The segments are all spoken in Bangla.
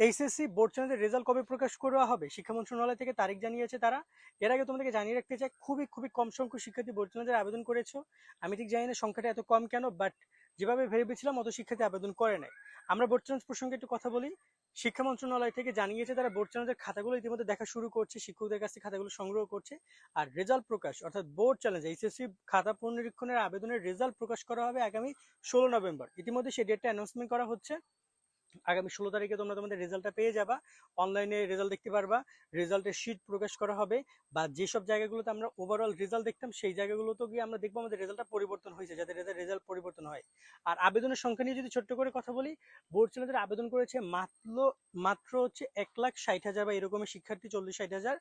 এইচএসসি বোর্ড চ্যানেলের রেজাল্ট কবে প্রকাশ করা হবে? শিক্ষা মন্ত্রণালয় থেকে তারিখ জানিয়েছে তারা। এর আগে তোমাদেরকে জানিয়ে রাখতে চাই, খুবই খুবই কম সংখ্যক শিক্ষার্থী বোর্ড চ্যানেলের আবেদন করেছ। আমি ঠিক জানি না সংখ্যাটা এত কম কেন বাট যেভাবে ভেবেছিলাম অত শিক্ষার্থী আবেদন করে নাই। আমরা বোর্ড চ্যানেল প্রসঙ্গে একটু কথা বলি। শিক্ষা মন্ত্রণালয় থেকে জানিয়েছে তারা বোর্ড চ্যানেলের খাতাগুলো ইতিমধ্যে দেখা শুরু করছে, শিক্ষকদের কাছ খাতাগুলো সংগ্রহ করছে, আর রেজাল্ট প্রকাশ, অর্থাৎ বোর্ড চ্যালেঞ্জ এইচএসসি খাতা পুনরীক্ষণের আবেদনের রেজাল্ট প্রকাশ করা হবে আগামী ষোলো নভেম্বর। ইতিমধ্যে সেই ডেটটা অ্যানাউন্সমেন্ট করা হচ্ছে। আগামী ষোলো তারিখে তোমরা তোমাদের রেজাল্টটা পেয়ে যাবা। অনলাইনে রেজাল্ট দেখতে পারবা, রেজাল্টের শিট প্রকাশ করা হবে বা যেসব জায়গাগুলোতে আমরা ওভারঅল রেজাল্ট দেখতাম, সেই জায়গাগুলোতে গিয়ে আমরা দেখব আমাদের রেজাল্টটা পরিবর্তন হয়েছে যাতে রেজাল্ট পরিবর্তন হয়। আর আবেদনের সংখ্যা নিয়ে যদি ছোট্ট করে কথা বলি বোর্ড ছেলেদের আবেদন করেছে মাত্র মাত্র হচ্ছে এক লাখ ষাট হাজার বা এরকমের শিক্ষার্থী চল্লিশ ষাট হাজার।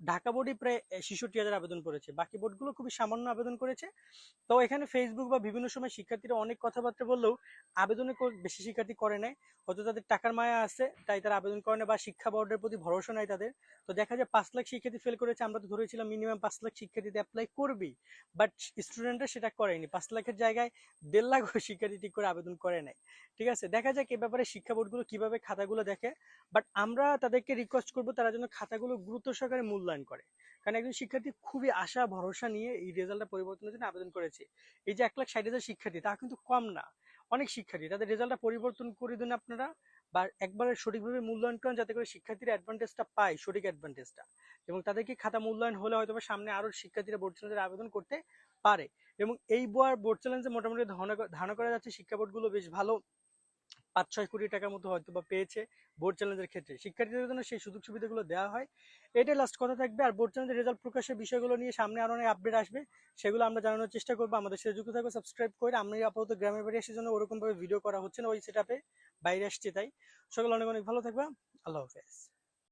ঢাকা বোর্ডই প্রায় ছেষট্টি হাজার আবেদন করেছে। বাকি বোর্ডগুলো খুবই সামান্য আবেদন করেছে। তো এখানে ফেসবুক বা বিভিন্ন সময় শিক্ষার্থীরা অনেক কথাবার্তা বললেও আবেদনে বেশি শিক্ষার্থী করে নাই। হয়তো তাদের টাকার মায়া আছে, তাই তারা আবেদন করে না বা শিক্ষা বোর্ডের প্রতি ভরসা নাই তাদের। তো দেখা যায় পাঁচ লাখ শিক্ষার্থী ফেল করেছে, আমরা তো ধরেছিলাম মিনিমাম পাঁচ লাখ শিক্ষার্থীতে অ্যাপ্লাই করবেই। বাট স্টুডেন্টরা সেটা করেনি। পাঁচ লাখের জায়গায় দেড় লাখ শিক্ষার্থী ঠিক করে আবেদন করে নাই। ঠিক আছে? দেখা যাক এ ব্যাপারে শিক্ষা বোর্ডগুলো কীভাবে খাতাগুলো দেখে। বাট আমরা তাদেরকে রিকোয়েস্ট করব, তারা যেন খাতাগুলো গুরুত্ব সহকারে মূল্যায়ন করে। কারণ একজন শিক্ষার্থী খুবই আশা, ভরসা নিয়ে এই রেজাল্টটা পরিবর্তনের জন্য আবেদন করেছে। এই যে এক লাখ ষাট হাজার শিক্ষার্থী, তা কিন্তু কম না। অনেক শিক্ষার্থী, তাদের রেজাল্টটা পরিবর্তন করে দেন আপনারা বা একবারে সঠিকভাবে মূল্যায়ন করেন যাতে করে শিক্ষার্থীরা অ্যাডভান্টেজটা পায়, সঠিক অ্যাডভান্টেজটা এবং তাদেরকে খাতা মূল্যায়ন হলে হয়তো সামনে আরও শিক্ষার্থীরা বোর্ড চ্যালেঞ্জের আবেদন করতে পারে। এবং এই বোয়ার বোর্ড চ্যালেঞ্জে মোটামুটি ধারণা করা যাচ্ছে শিক্ষা বোর্ডগুলো বেশ ভালো পাঁচ ছয় কোটি টাকার মতো হয়তো বা পেয়েছে বোর্ড চ্যালেঞ্জের ক্ষেত্রে। শিক্ষার্থীদের জন্য সেই সুযোগ সুবিধাগুলো দেওয়া হয়। এটাই লাস্ট কথা থাকবে। আর বোর্ড চ্যালেঞ্জের রেজাল্ট প্রকাশের বিষয়গুলো নিয়ে সামনে আরও অনেক আপডেট আসবে। সেগুলো আমরা জানানোর চেষ্টা করব। আমাদের সাথে যুক্ত থাকবে সাবস্ক্রাইব করে। আমি আপাতত গ্রামের বাড়ি আসার জন্য ওরকমভাবে ভিডিও করা হচ্ছে না। ওই সেট বাইরে আসছে তাই। সকলে অনেক অনেক ভালো থাকবে। আল্লাহ হাফেজ।